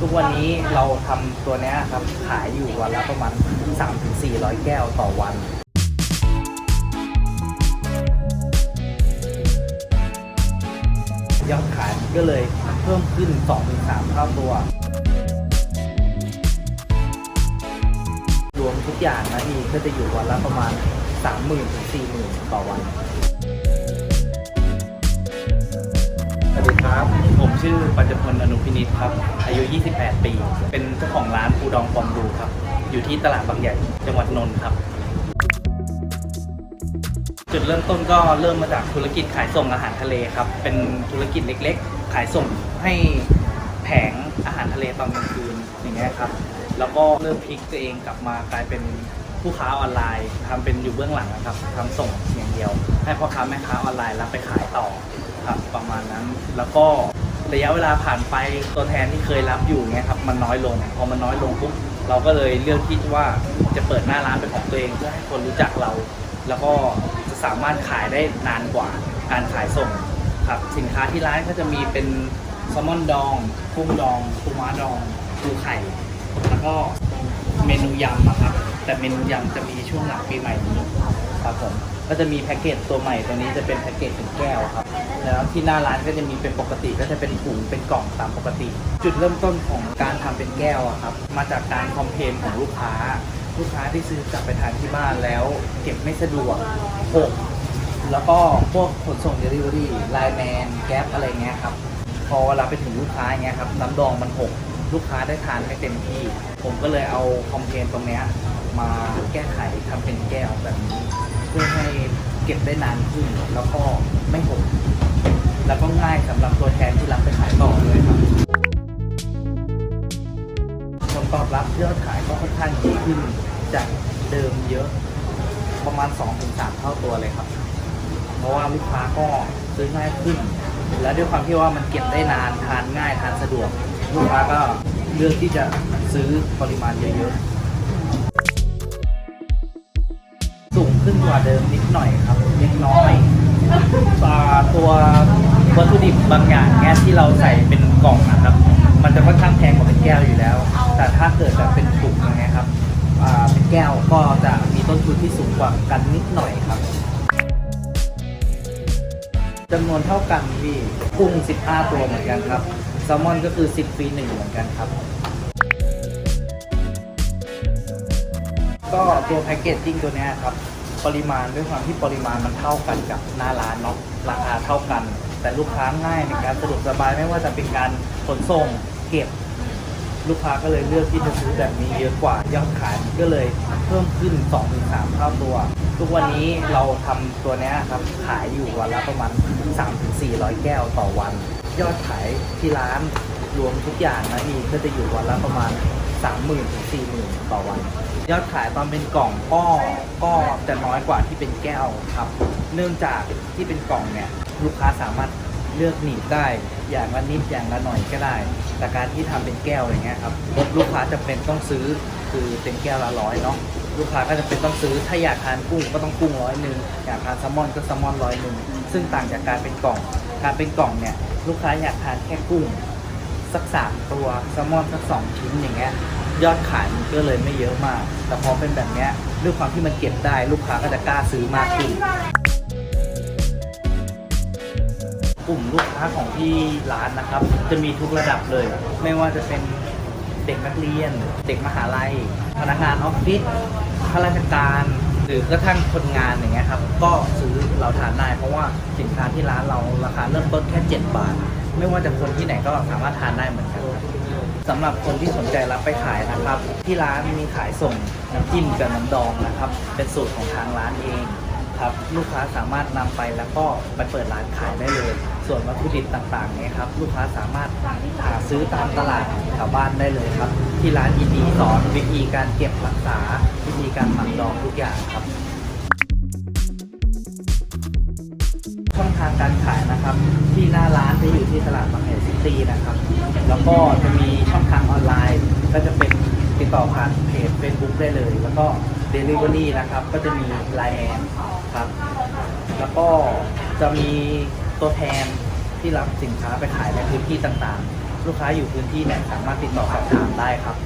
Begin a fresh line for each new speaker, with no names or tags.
ทุกวันนี้เราทำตัวเนี้ยครับขายอยู่วันละประมาณ 3-400 แก้วต่อวัน ยอดขายก็เลยเพิ่มขึ้น 2-3 เท่าตัว รวมทุกอย่างนะพี่ก็จะอยู่วันละประมาณ 30,000ถึง40,000 ต่อวัน ครับ ผมชื่อปัญจพลอนุพินิจครับ อายุ 28 ปี เป็นเจ้าของร้านปูดองฟองดูครับ อยู่ที่ตลาดบางใหญ่ จังหวัดนนท์ครับ จุดเริ่มต้นก็เริ่มมาจากธุรกิจขายส่งอาหารทะเลครับ เป็นธุรกิจเล็กๆ ขายส่งให้แผงอาหารทะเลตอนกลางคืนอย่างเงี้ยครับ แล้วก็เริ่มพลิกตัวเองกลับมากลายเป็นผู้ค้าออนไลน์ทำเป็นอยู่เบื้องหลังนะครับทำส่งอย่างเดียว ให้พ่อค้าแม่ค้าออนไลน์รับไปขายต่อ ครับประมาณนั้น แล้วก็ระยะเวลาผ่านไปตัวแทนที่เคยรับอยู่เงี้ยครับมันน้อยลงพอมันน้อยลงปุ๊บเราก็เลยเลือกที่ว่าจะเปิดหน้าร้านเป็นของตัวเองเพื่อให้คนรู้จักเรา แล้วก็จะสามารถขายได้นานกว่าการขายส่งครับสินค้าที่ร้านก็จะมีเป็นแซลมอนดองกุ้งดองปูม้าดองปูไข่ แล้วก็เมนูยำอะครับ แต่เมนูยำจะมีช่วงหลังปีใหม่นี้ครับผม ก็จะมีแพ็กเกจตัวใหม่ตัวนี้จะเป็นแพ็กเกจเป็นแก้วครับ แล้วที่หน้าร้านก็จะมีเป็นปกติก็จะเป็นถุงเป็นกล่องตามปกติ จุดเริ่มต้นของการทำเป็นแก้วอะครับ มาจากการคอมเพลนของลูกค้า ลูกค้าที่ซื้อกลับไปทานที่บ้านแล้ว เก็บไม่สะดวกหกแล้วก็พวกขนส่งเดลิเวอรี่ไลแมนแก๊ปอะไรเงี้ยครับ พอเวลาไปถึงลูกค้าเงี้ยครับน้ำดองมันหก ลูกค้าได้ทานไม่เต็มที่ ผมก็เลยเอาคอมเพลนตรงนี้มาแก้ไขทำเป็นแก้วแบบนี้เพื่อให้เก็บได้นานขึ้นแล้วก็ไม่หกแล้วก็ง่ายสำหรับตัวแทนที่รับไปขายต่อเลยครับผลตอบรับยอดขายก็ค่อนข้างดีขึ้นจากเดิมเยอะ ประมาณ 2-3 เท่าตัวเลยครับ เพราะว่าลูกค้าก็ซื้อง่ายขึ้น และด้วยความที่ว่ามันเก็บได้นานทานง่ายทานสะดวก ลูกค้าก็เลือกที่จะซื้อปริมาณเยอะๆ สูงขึ้นกว่าเดิมนิดหน่อยครับเล็กน้อยอ่าตัววัตถุดิบบางอย่างเนี้ยที่เราใส่เป็นกล่องนะครับ มันจะค่อนข้างแพงกว่าเป็นแก้วอยู่แล้ว แต่ถ้าเกิดแบบเป็นถุงอย่างเงี้ยครับเป็นแก้วก็จะมีต้นทุนที่สูงกว่ากันนิดหน่อยครับจำนวนเท่ากันพี่กุ้ง 15 ตัวเหมือนกันครับ แซลมอนก็คือ 10ฟรีหนึ่งเหมือนกันครับ ก็ตัวแพ็กเกจจิ้งตัวเนี้ยครับ ปริมาณด้วยความที่ปริมาณมันเท่ากันกับหน้าร้านเนาะราคาเท่ากัน แต่ลูกค้าง่ายในการสะดวกสบายไม่ว่าจะเป็นการขนส่งเก็บ ลูกค้าก็เลยเลือกที่จะซื้อแบบนี้เยอะกว่ายอดขายก็เลยเพิ่มขึ้น 2-3 เท่าตัว ทุกวันนี้เราทำตัวเนี้ยครับขายอยู่วันละประมาณ 3-400 แก้วต่อวัน ยอดขายที่ร้านรวมทุกอย่างนะพี่ก็จะอยู่วันละประมาณ 30,000ถึง40,000 ต่อวัน ยอดขายตอนเป็นกล่องก็ก็จะน้อยกว่าที่เป็นแก้วครับ เนื่องจากที่เป็นกล่องเนี่ยลูกค้าสามารถเลือกหนีบได้อย่างละนิดอย่างละหน่อยก็ได้ แต่การที่ทำเป็นแก้วอย่างเงี้ยครับลูกค้าจะเป็นต้องซื้อคือเป็นแก้วละร้อยเนาะลูกค้าก็จะเป็นต้องซื้อถ้าอยากทานกุ้งก็ต้องกุ้งร้อยหนึ่งอยากทานแซลมอนก็แซลมอนร้อยหนึ่งซึ่งต่างจากการเป็นกล่อง การเป็นกล่องเนี่ย ลูกค้าอยากทานแค่กุ้ง สักสามตัวแซลมอนสักสองชิ้นอย่างเงี้ยยอดขายมันก็เลยไม่เยอะมาก แต่พอเป็นแบบเนี้ยด้วยความที่มันเก็บได้ลูกค้าก็จะกล้าซื้อมากขึ้น กลุ่มลูกค้าของที่ร้านนะครับ จะมีทุกระดับเลย ไม่ว่าจะเป็นเด็กนักเรียน เด็กมหาลัย พนักงานออฟฟิศข้าราชการ หรือกระทั่งคนงานอย่างเงี้ยครับก็ซื้อเราทานได้เพราะว่าสินค้าที่ร้านเราราคาเริ่มต้นแค่ 7 บาท ไม่ว่าจะคนที่ไหนก็สามารถทานได้เหมือนกันสำหรับคนที่สนใจรับไปขายนะครับ ที่ร้านมีขายส่งน้ำจิ้มกับน้ำดองนะครับ เป็นสูตรของทางร้านเองครับลูกค้าสามารถนำไปแล้วก็ไปเปิดร้านขายได้เลย ส่วนวัตถุดิบต่างๆเนี่ยครับลูกค้าสามารถหาซื้อตามตลาดแถวบ้านได้เลยครับ ที่ร้านยินดีสอนวิธีการเก็บรักษา ธีการหมักดองทุกอย่างครับ ช่องทางการขายนะครับ ที่หน้าร้านจะอยู่ที่ตลาดบางใหญ่ซิตี้นะครับ แล้วก็จะมีช่องทางออนไลน์ ก็จะเป็นติดต่อผ่านเพจ Facebook ได้เลย แล้วก็ Delivery นะครับ ก็จะมี Line แอนครับ แล้วก็จะมีตัวแทนที่รับสินค้าไปขายในพื้นที่ต่างๆ ลูกค้าอยู่พื้นที่ไหนสามารถติดต่อสอบถามได้ครับ